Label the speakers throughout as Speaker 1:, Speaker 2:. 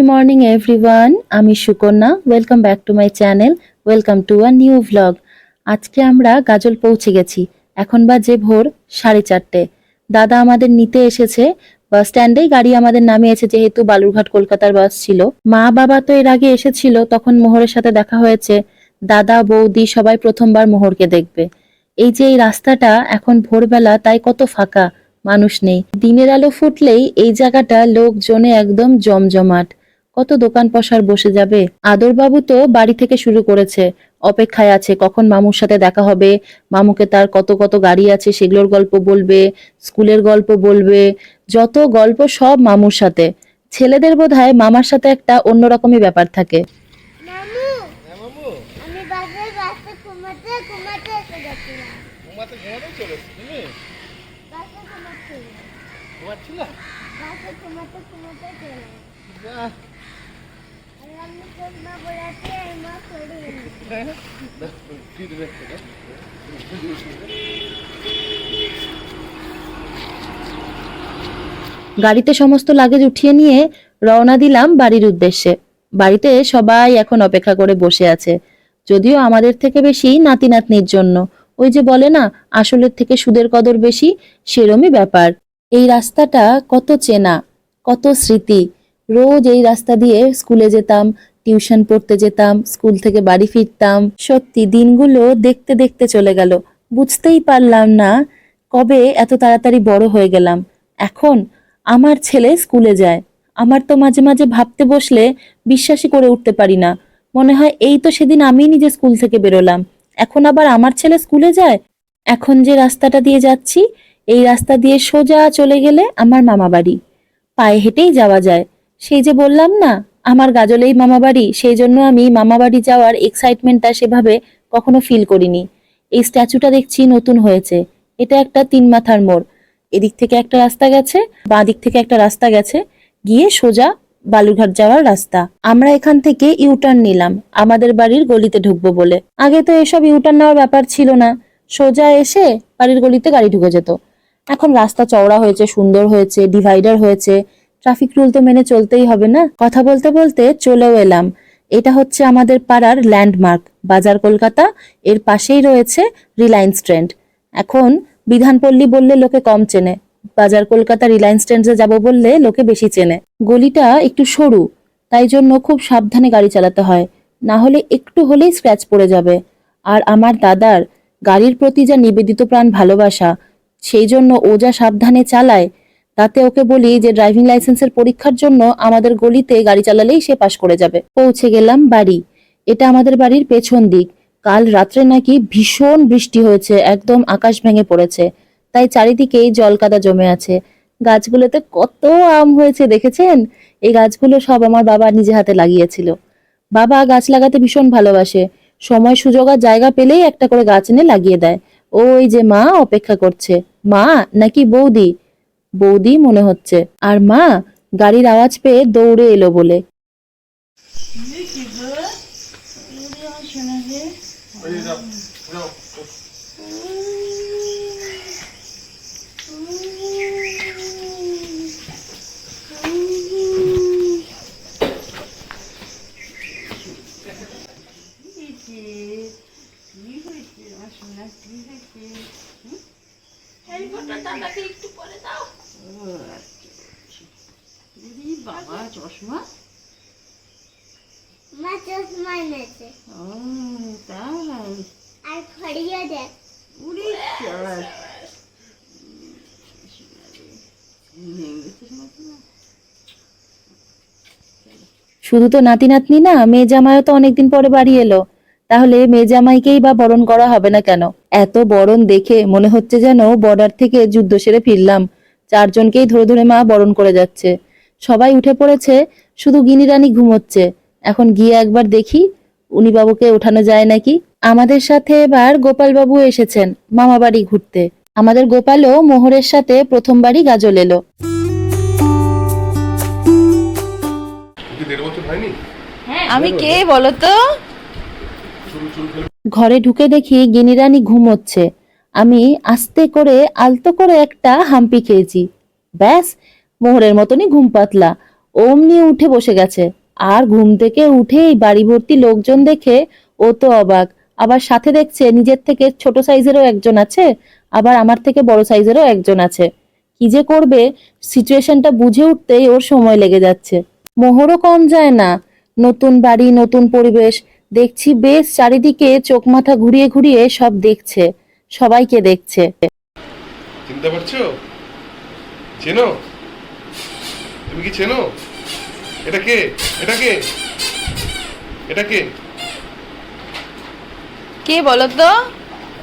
Speaker 1: Good morning everyone আমি Sukanya. Welcome back to my channel welcome to a new vlog আজকে আমরা গাজল পৌঁছে গেছি। এখন বাজে ভোর সাড়ে চারটে। দাদা আমাদের নিতে এসেছে। বাস স্ট্যান্ডেই গাড়ি আমাদের নামিয়েছে, যেহেতু বালুরঘাট, কলকাতার বাস ছিল। মা বাবা তো এর আগে এসেছিল, তখন মোহরের সাথে দেখা হয়েছে। দাদা, বৌদি সবাই প্রথমবার মোহরকে দেখবে। এই যে এই রাস্তাটা এখন ভোরবেলা, তাই কত ফাঁকা। মানুষ নেই। দিনের আলো ফুটলেই এই জায়গাটা লোকজনে একদম জমজমাট। কত দোকান পসার বসে যাবে? আদরবাবু তো বাড়ি থেকে শুরু করেছে। অপেক্ষায় আছে, কখন মামুর সাথে দেখা হবে? মামুকে তার কত কত গাড়ি আছে সেগুলোর গল্প বলবে, স্কুলের গল্প বলবে, যত গল্প সব মামুর সাথে। ছেলেদের বোধহয় মামার সাথে একটা অন্যরকমই ব্যাপার থাকে
Speaker 2: মামু
Speaker 3: হ্যাঁ মামু
Speaker 2: আমি বাসের রাস্তা ঘুমাতে ঘুমাতে এসে গেছিলাম
Speaker 3: ঘুমাতে ঘুমাতেই চলে এসছি তুমি
Speaker 2: বাসে ঘুমাচ্ছি
Speaker 3: ঘুমাচ্ছিলা
Speaker 2: বাসে ঘুমাতে ঘুমাতে চলে এলাম।
Speaker 3: যা,
Speaker 2: আর আমি চশমা বলেছি এই মা সরিয়ে নি।
Speaker 3: দাও, কি দেবে একটা, দাও।
Speaker 1: গাড়িতে সমস্ত লাগেজ উঠিয়ে নিয়ে রওনা দিলাম বাড়ির উদ্দেশ্যে। বাড়িতে সবাই এখন অপেক্ষা করে বসে আছে। যদিও আমাদের থেকে বেশি নাতি নাতনির জন্য। ওই যে বলে না, আসলের থেকে সুদের কদর বেশি, সেরমই ব্যাপার। এই রাস্তাটা কত চেনা, কত স্মৃতি। রোজ এই রাস্তা দিয়ে স্কুলে যেতাম টিউশন পড়তে যেতাম, স্কুল থেকে বাড়ি ফিরতাম। সত্যি দিনগুলো দেখতে দেখতে চলে গেল। বুঝতেই পারলাম না কবে এত তাড়াতাড়ি বড় হয়ে গেলাম। এখন আমার ছেলে স্কুলে যায়। আমার তো মাঝে মাঝে ভাবতে বসলে বিশ্বাসই করে উঠতে পারি না। মনে হয় এই তো সেদিন আমি নিজে স্কুল থেকে বেরোলাম। এখন আবার আমার ছেলে স্কুলে যায়? এখন যে রাস্তাটা দিয়ে যাচ্ছি, এই রাস্তা দিয়ে সোজা চলে গেলে আমার মামা বাড়ি পায়ে হেঁটেই যাওয়া যায়। সেই যে বললাম না আমার গাজলেই মামা বাড়ি, সেই জন্য আমি মামা বাড়ি যাওয়ার এক্সাইটমেন্টটা সেভাবে কখনো ফিল করিনি। এই স্ট্যাচুটা দেখছি নতুন হয়েছে। এটা একটা তিন মাথার মোড়। এদিক থেকে একটা রাস্তা গেছে, বাঁ দিক থেকে একটা রাস্তা গেছে, গিয়ে সোজা বালুরঘাট যাওয়ার রাস্তা। আমরা এখান থেকে ইউটার্ন নিলাম, আমাদের বাড়ির গলিতে ঢুকবো বলে। আগে তো এসব ইউটার্ন নেওয়ার ব্যাপার ছিল না। সোজা এসে বাড়ির গলিতে গাড়ি ঢুকে যেত। এখন রাস্তা চওড়া হয়েছে, সুন্দর হয়েছে ডিভাইডার হয়েছে। ট্রাফিক রুল তো মেনে চলতেই হবে না? কথা বলতে বলতে চলেও এলাম। এটা হচ্ছে আমাদের পাড়ার ল্যান্ডমার্ক, বাজার কলকাতা, এর পাশেই রয়েছে রিলায়েন্স ট্রেন্ড। এখন বিধানপল্লী বললে লোকে কম চেনে, বাজার কলকাতা রিলায়েন্স ট্রেন্ডে যাব বললে লোকে বেশি চেনে। গলিটা একটু সরু, তাই জন্য খুব সাবধানে গাড়ি চালাতে হয়, না হলে একটু হলেই স্ক্র্যাচ পড়ে যাবে। আর আমার দাদার গাড়ির প্রতি যা নিবেদিত প্রাণ ভালোবাসা, সেই জন্য ও যা সাবধানে চালায় তাতে ওকে বলি যে ড্রাইভিং লাইসেন্সের পরীক্ষার জন্য আমাদের গলিতে গাড়ি চালালেই সে পাশ করে যাবে। পৌঁছে গেলাম বাড়ি। এটা আমাদের বাড়ির পেছন দিক। কাল রাত্রে নাকি ভীষণ বৃষ্টি হয়েছে, একদম আকাশ ভেঙে পড়েছে। তাই চারিদিকেই জল কাদা জমে আছে। গাছগুলোতে কত আম হয়েছে, দেখেছেন? এই গাছগুলো সব আমার বাবা নিজে হাতে লাগিয়েছিল। বাবা গাছ লাগাতে ভীষণ ভালোবাসে। সময়, সুযোগ আর জায়গা পেলেই একটা করে গাছ এনে লাগিয়ে দেয়। ওই যে মা অপেক্ষা করছে। মা নাকি বৌদি? বৌদি মনে হচ্ছে। আর মা গাড়ির আওয়াজ পেয়ে দৌড়ে এলো বলে।
Speaker 3: ওই যে যাও, যাও।
Speaker 4: বাবা চশমা?
Speaker 2: মা চশমা এনেছে।
Speaker 4: ও তাই?
Speaker 2: আর ঘড়িও দেখ।
Speaker 4: উড়ি চাস
Speaker 1: শুধু তো নাতি নাতনি না মেয়ে জামাইও তো অনেকদিন পরে বাড়ি এলো। তাহলে মেজামাইকেই বা বরণ করা হবে না কেন? এত বরণ দেখে মনে হচ্ছে যেন বর্ডার থেকে যুদ্ধ সেরে ফিরলাম। চারজনকেই ধরে ধরে মা বরণ করে যাচ্ছে। সবাই উঠে পড়েছে শুধু গিনি রানী ঘুমোচ্ছে। এখন গিয়ে একবার দেখি উনি বাবুকে ওঠানো যায় নাকি? আমাদের সাথে এবার গোপাল বাবু এসেছেন মামা বাড়ি ঘুরতে। আমাদের গোপালও মোহরের সাথে প্রথমবারই গাজল এলো।
Speaker 3: হয়নি?
Speaker 4: আমি কে বলো তো?
Speaker 3: চুল চুল ফেলে
Speaker 1: ঘরে ঢুকে দেখি গিনিরানি ঘুমোচ্ছে। আমি আস্তে করে, আলতো করে একটা হাম্পি খেয়েছি। ব্যাস, মোহরের মতনই ঘুম পাতলা। অমনি উঠে বসে গেছে। আর ঘুম থেকে উঠেই বাড়ি ভর্তি লোকজন দেখে ও তো অবাক। আবার সাথে দেখছে নিজের থেকে ছোট সাইজেরও একজন আছে, আবার আমার থেকে বড় সাইজেরও একজন আছে। কি যে করবে, সিচুয়েশনটা বুঝে উঠতেই ওর সময় লেগে যাচ্ছে। মোহরও কম যায় না। নতুন বাড়ি, নতুন পরিবেশ দেখছি বেশ চারিদিকে চোখ মাথা ঘুরিয়ে ঘুরিয়ে সব দেখছে সবাইকে দেখছে।
Speaker 3: চিনতে পারছ? চেনো? তুমি কি চেনো? এটা কে? এটা কে? এটা কে?
Speaker 4: কে বলো তো?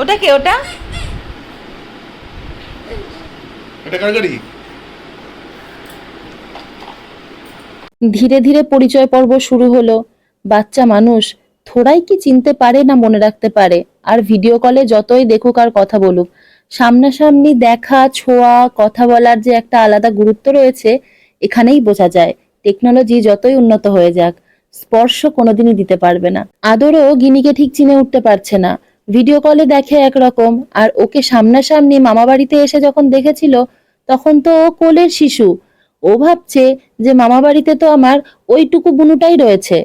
Speaker 4: ওটা কে ওটা?
Speaker 3: এটা কার গাড়ি?
Speaker 1: ধীরে ধীরে পরিচয় পর্ব শুরু হলো। বাচ্চা মানুষ থোড়াই কি চিনতে পারে না মনে রাখতে পারে? আর ভিডিও কলে যতই দেখুক আর কথা বলুক, সামনাসামনি দেখা, ছোঁয়া, কথা বলার যে একটা আলাদা গুরুত্ব রয়েছে, এখানেই বোঝা যায় টেকনোলজি যতই উন্নত হয়ে যাক, স্পর্শ কোনোদিনই দিতে পারবে না। আদরও গিনিকে ঠিক চিনে উঠতে পারছে না। ভিডিও কলে দেখে একরকম, আর ওকে সামনাসামনি মামা বাড়িতে এসে যখন দেখেছিল, তখন তো ও কোলের শিশু। ও ভাবছে যে মামা বাড়িতে তো আমার ওইটুকু বুনুটাই রয়েছে।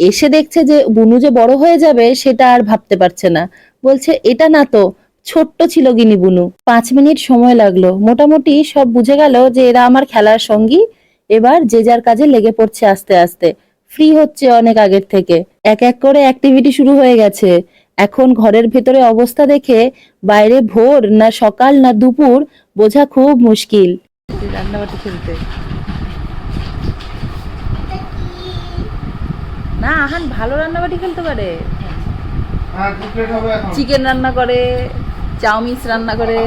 Speaker 1: এসে দেখছে যে বুনু যে বড় হয়ে যাবে, সেটা আর ভাবতে পারছে না। বলছে, এটা না তো, ছোট্ট ছিল গিনি বুনু। পাঁচ মিনিট সময় লাগল। মোটামুটি সব বুঝে গেল যে এরা আমার খেলার সঙ্গী। এবার যে যার কাজে লেগে পড়ছে আস্তে আস্তে। ফ্রি হচ্ছে অনেক আগের থেকে। এক এক করে অ্যাক্টিভিটি শুরু হয়ে গেছে। এখন ঘরের ভেতরে অবস্থা দেখে বাইরে ভোর না সকাল না দুপুর বোঝা খুব মুশকিল।
Speaker 4: রান্নাবাটি খেলতে। না আহান ভালো রান্নাবাটি খেলতে পারে।
Speaker 3: হ্যাঁ
Speaker 4: চিকেন রান্না করে চাউমিন রান্না করে।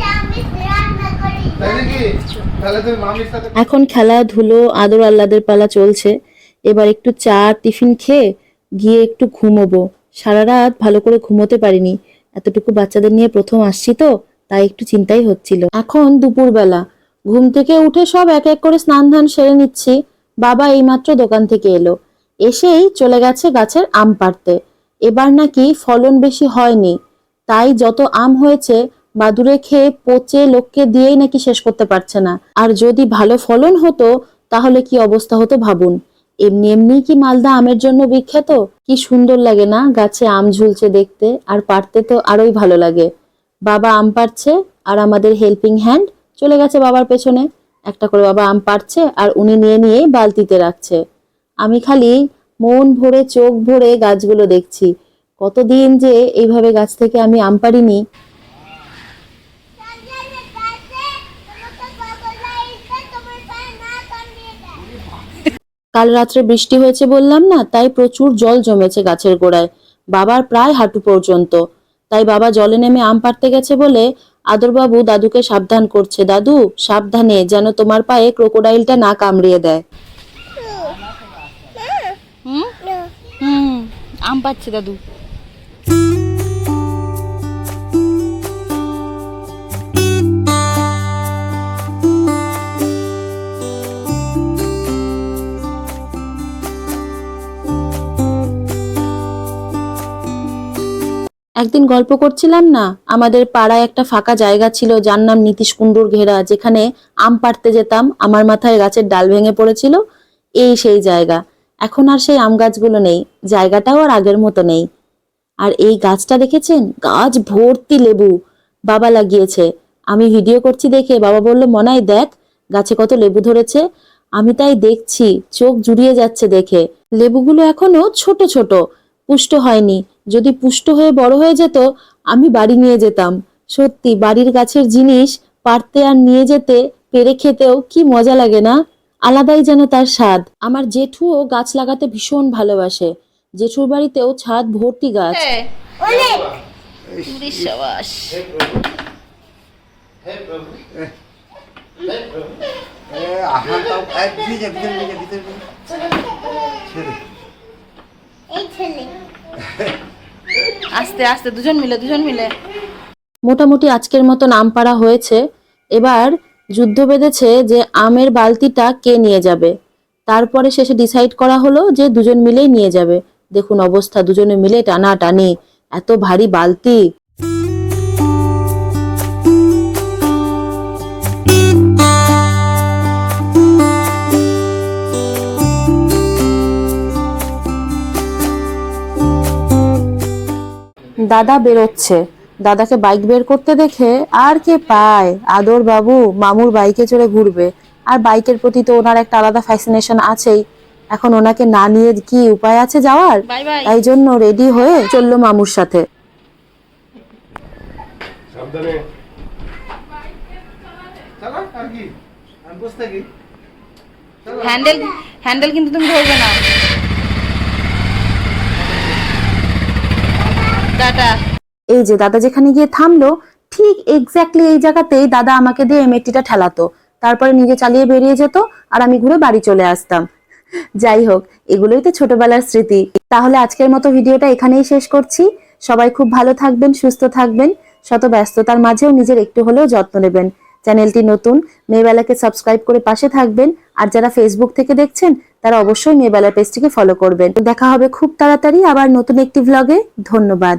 Speaker 2: চাউমিন রান্না করি
Speaker 1: এখন খেলাধুলো আদর আহ্লাদের পালা চলছে। এবার একটু চা টিফিন খেয়ে গিয়ে একটু ঘুমোবো। সারা রাত ভালো করে ঘুমোতে পারিনি। এতটুকু বাচ্চাদের নিয়ে প্রথম আসছি তো তাই একটু চিন্তাই হচ্ছিল। এখন দুপুরবেলা। ঘুম থেকে উঠে সব এক এক করে স্নান ধান সেরে নিচ্ছি। বাবা এইমাত্র দোকান থেকে এলো। এসেই চলে গেছে গাছের আম পাড়তে। এবার নাকি ফলন বেশি হয়নি। তাই যত আম হয়েছে বাদুরে খেয়ে পচে লোককে দিয়েই নাকি শেষ করতে পারছে না। আর যদি ভালো ফলন হতো, তাহলে কি অবস্থা হতো ভাবুন? এমনি এমনি কি মালদা আমের জন্য বিখ্যাত? কি সুন্দর লাগে না গাছে আম ঝুলছে দেখতে, আর পারতে তো আরোই ভালো লাগে। বাবা আম পাড়ছে, আর আমাদের হেল্পিং হ্যান্ড চলে গেছে বাবার পেছনে। একটা করে বাবা আম পাড়ছে আর উনি নিয়ে নিয়ে বালতিতে রাখছে। আমি খালি মন ভরে, চোখ ভরে গাছগুলো দেখছি। কতদিন যে এইভাবে গাছ থেকে আমি আম পারিনি
Speaker 2: সঞ্জয় কাছে তোমাকে পাগলা এসে তোমার পায়ে না কামিয়ে দেয়
Speaker 1: কাল রাত্রে বৃষ্টি হয়েছে বললাম না, তাই প্রচুর জল জমেছে গাছের গোড়ায়। বাবার প্রায় হাঁটু পর্যন্ত। তাই বাবা জলে নেমে আম পাড়তে গেছে বলে আদরবাবু দাদুকে সাবধান করছে। দাদু সাবধানে যেন তোমার পায়ে ক্রোকোডাইলটা না কামড়িয়ে দেয়।
Speaker 4: আম পাচ্ছে দাদু।
Speaker 1: একদিন গল্প করছিলাম না, আমাদের পাড়ায় একটা ফাঁকা জায়গা ছিল, যার নাম নীতিশ কুণ্ডুর ঘেরা, যেখানে আম পাড়তে যেতাম, আমার মাথায় গাছের ডাল ভেঙে পড়েছিল, এই সেই জায়গা। এখন আর সেই আম গাছগুলো নেই, জায়গাটাও আর আগের মতো নেই। আর এই গাছটা দেখেছেন? গাছ ভর্তি লেবু। বাবা লাগিয়েছে। আমি ভিডিও করছি দেখে বাবা বলল, মনাই, দেখ, গাছে কত লেবু ধরেছে। আমি তাই দেখছি, চোখ জুড়িয়ে যাচ্ছে দেখে। লেবুগুলো এখনও ছোট ছোট, পুষ্ট হয়নি। যদি পুষ্ট হয়ে বড় হয়ে যেত আমি বাড়ি নিয়ে যেতাম। সত্যি বাড়ির গাছের জিনিস পারতে আর নিয়ে যেতে পেরে খেতেও কি মজা লাগে না? আলাদাই যেন তার স্বাদ। আমার জেঠুও গাছ লাগাতে ভীষণ ভালোবাসে। জেঠুর বাড়িতেও ছাদ ভর্তি গাছ।
Speaker 2: অনেক। এই ছেলে।
Speaker 4: আস্তে আস্তে, দুজন মিলে দুজন মিলে।
Speaker 1: মোটামুটি আজকের মতন আম পাড়া হয়েছে। এবার যুদ্ধ বেঁধেছে যে আমের বালতিটা কে নিয়ে যাবে। তারপরে শেষে ডিসাইড করা হলো যে দুজন মিলেই নিয়ে যাবে। দেখুন অবস্থা, দুজনে মিলে টানা টানি এত ভারী বালতি। দাদা বেরোচ্ছে। দাদাকে বাইক বের করতে দেখে আর কে পায়? আদর বাবু মামুর বাইকে চড়ে ঘুরবে। আর বাইকের প্রতি তো ওনার একটা আলাদা ফ্যাসিনেশন আছেই। এখন ওনাকে না নিয়ে কি উপায় আছে যাওয়ার?
Speaker 4: Bye bye.
Speaker 1: তাই জন্য রেডি হয়ে চলল মামুর সাথে।
Speaker 4: হ্যান্ডেল হ্যান্ডেল কিন্তু তুমি ধরবে না। টাটা
Speaker 1: এই যে দাদা যেখানে গিয়ে থামলো, ঠিক এক্স্যাক্টলি এই জায়গাতেই দাদা আমাকে দিয়ে এমএটিটা ঠেলাতো। তারপরে নিজে চালিয়ে বেরিয়ে যেত আর আমি ঘুরে বাড়ি চলে আসতাম। যাই হোক, এগুলোই তো ছোটবেলার স্মৃতি। তাহলে আজকের মতো ভিডিওটা এখানেই শেষ করছি। সবাই খুব ভালো থাকবেন, সুস্থ থাকবেন। শত ব্যস্ততার মাঝেও নিজের একটু হলেও যত্ন নেবেন। চ্যানেলটি নতুন, মেয়েবেলাকে সাবস্ক্রাইব করে পাশে থাকবেন। আর যারা ফেসবুক থেকে দেখছেন, তারা অবশ্যই মেয়েবেলা পেজটিকে ফলো করবেন। দেখা হবে খুব তাড়াতাড়ি আবার নতুন একটি ভ্লগে ধন্যবাদ।